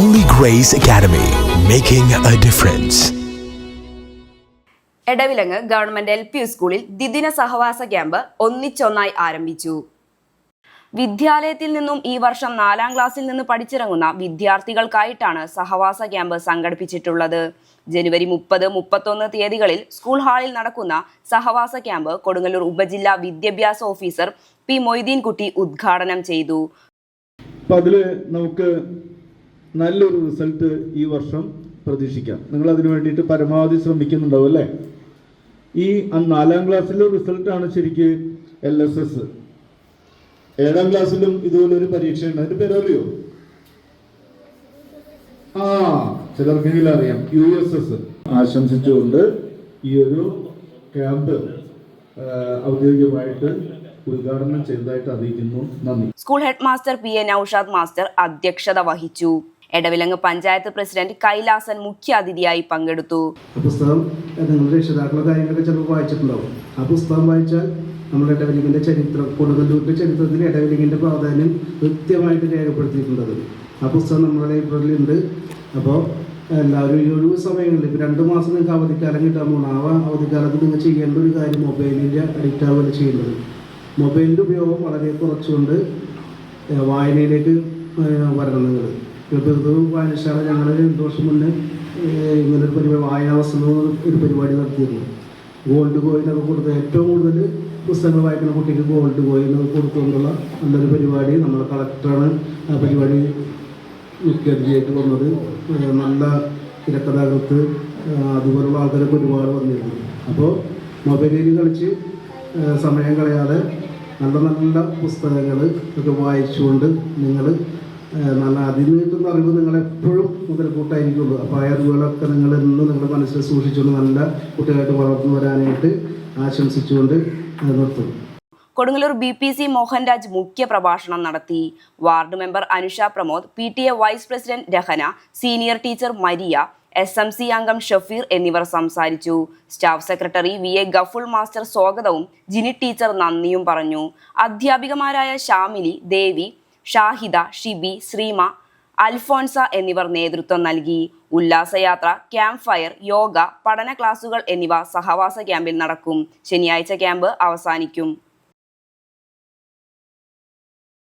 Holy Grace Academy, making a difference. Edavilangu government L P സ്കൂളിൽ ദ്വിദിന സഹവാസ camp ഒന്നിച്ചൊന്നായി ആരംഭിച്ചു. വിദ്യാലയത്തിൽ നിന്നും ഈ വർഷം നാലാം ക്ലാസ്സിൽ നിന്ന് പഠിച്ചിറങ്ങുന്ന വിദ്യാർത്ഥികൾക്കായിട്ടാണ് സഹവാസ ക്യാമ്പ് സംഘടിപ്പിച്ചിട്ടുള്ളത്. ജനുവരി മുപ്പത് മുപ്പത്തൊന്ന് തീയതികളിൽ സ്കൂൾ ഹാളിൽ നടക്കുന്ന സഹവാസ ക്യാമ്പ് കൊടുങ്ങല്ലൂർ ഉപജില്ലാ വിദ്യാഭ്യാസ ഓഫീസർ പി മൊയ്തീൻകുട്ടി ഉദ്ഘാടനം ചെയ്തു. അതിൽ നമുക്ക് നല്ലൊരു റിസൾട്ട് ഈ വർഷം പ്രതീക്ഷിക്കാം. നിങ്ങൾ അതിനു വേണ്ടിയിട്ട് പരമാവധി ശ്രമിക്കുന്നുണ്ടാവും അല്ലേ? ഈ നാലാം ക്ലാസ്സിലെ റിസൾട്ടാണ് ശരിക്ക് എൽ എസ് എസ് ഏഴാം ക്ലാസ്സിലും ഇതുപോലെ ഒരു പരീക്ഷയുണ്ട്. അതിന്റെ പേര് അറിയോ ആ ചിലർക്കെങ്കിലും അറിയാം. യു എസ് എസ് ആശംസിച്ചുകൊണ്ട് ഈ ഒരു ക്യാമ്പ് ഔദ്യോഗികമായിട്ട് ഉദ്ഘാടനം ചെയ്തതായിട്ട് അറിയിക്കുന്നു. നന്ദി. School head master P A Naushad master അധ്യക്ഷത വഹിച്ചു. എടവിലങ്ങ് പഞ്ചായത്ത് പ്രസിഡന്റ് കൈലാസൻ മുഖ്യാതിഥിയായി പങ്കെടുത്തു. നമ്മുടെ ഇടവലിങ്ങിന്റെ ചരിത്രം കൊടുങ്ങല്ലൂരിന്റെ ചരിത്രത്തിൽ ഇടവലിങ്ങിന്റെ പ്രാധാന്യം കൃത്യമായിട്ട് രേഖപ്പെടുത്തിയിട്ടുണ്ട് അതിൽ. ആ പുസ്തകം നമ്മുടെ ലൈബ്രറിയിൽ ഉണ്ട് അപ്പോൾ എല്ലാവരും ഈ ഒഴിവ് സമയങ്ങളിൽ ഇപ്പോൾ രണ്ട് മാസം നിങ്ങൾക്ക് അവധിക്കാലം കിട്ടാൻ പോകണം ആ അവധിക്കാലത്ത് നിങ്ങൾ ചെയ്യേണ്ട ഒരു കാര്യം മൊബൈലിന്റെ അഡിക്റ്റ് ആവുകയാണ് ചെയ്യേണ്ടത്. മൊബൈലിന്റെ ഉപയോഗം വളരെ കുറച്ചുകൊണ്ട് വായനയിലേക്ക് വരണം നിങ്ങൾ. വായനശാല ഞങ്ങൾ രണ്ട് വർഷം മുന്നേ ഇങ്ങനൊരു പരിപാടി വായനാവസം ഒരു പരിപാടി നടത്തിയിരുന്നു. ഗോൾഡ് കോയിനൊക്കെ കൊടുത്ത് ഏറ്റവും കൂടുതൽ പുസ്തകങ്ങൾ വായിക്കുന്ന കുട്ടിക്ക് ഗോൾഡ് കോയിൻ കൊടുത്തുകൊണ്ടുള്ള നല്ലൊരു പരിപാടി നമ്മുടെ കളക്ടറാണ് ആ പരിപാടി മുഖ്യാതിഥിയായിട്ട് വന്നത്. ഏഹ് നല്ല തിരക്കഥാകൃത്ത് അതുപോലുള്ള ആൾക്കാരൊക്കെ ഒരുപാട് വന്നിരുന്നു. അപ്പോൾ മൊബൈലിൽ കളിച്ച് സമയം കളയാതെ നല്ല നല്ല പുസ്തകങ്ങൾ ഒക്കെ വായിച്ചുകൊണ്ട് നിങ്ങൾ നല്ല അതിൽ കിട്ടുന്ന അറിവ് നിങ്ങൾ എപ്പോഴും മുതൽക്കൂട്ടായിരിക്കുള്ളൂ അപ്പോൾ ആ അറിവുകളൊക്കെ നിങ്ങൾ ഇന്ന് നിങ്ങളുടെ മനസ്സിൽ സൂക്ഷിച്ചുകൊണ്ട് നല്ല കുട്ടികളായിട്ട് വളർന്നു വരാനായിട്ട് ആശംസിച്ചുകൊണ്ട് നിർത്തും Kodungallur B P C Mohanraj മുഖ്യ പ്രഭാഷണം നടത്തി. Ward member Anusha Pramod P T A vice president Rahana senior teacher Maria S M C അംഗം ഷഫീർ എന്നിവർ സംസാരിച്ചു. Staff secretary V A Gaful master സ്വാഗതവും ജിനി ടീച്ചർ നന്ദിയും പറഞ്ഞു. അധ്യാപികമാരായ ഷാമിലി ദേവി ഷാഹിദ ഷിബി ശ്രീമ അൽഫോൺസ എന്നിവർ നേതൃത്വം നൽകി. ഉല്ലാസയാത്ര ക്യാമ്പ് ഫയർ യോഗ പഠന ക്ലാസുകൾ എന്നിവ സഹവാസ ക്യാമ്പിൽ നടക്കും. ശനിയാഴ്ച ക്യാമ്പ് അവസാനിക്കും.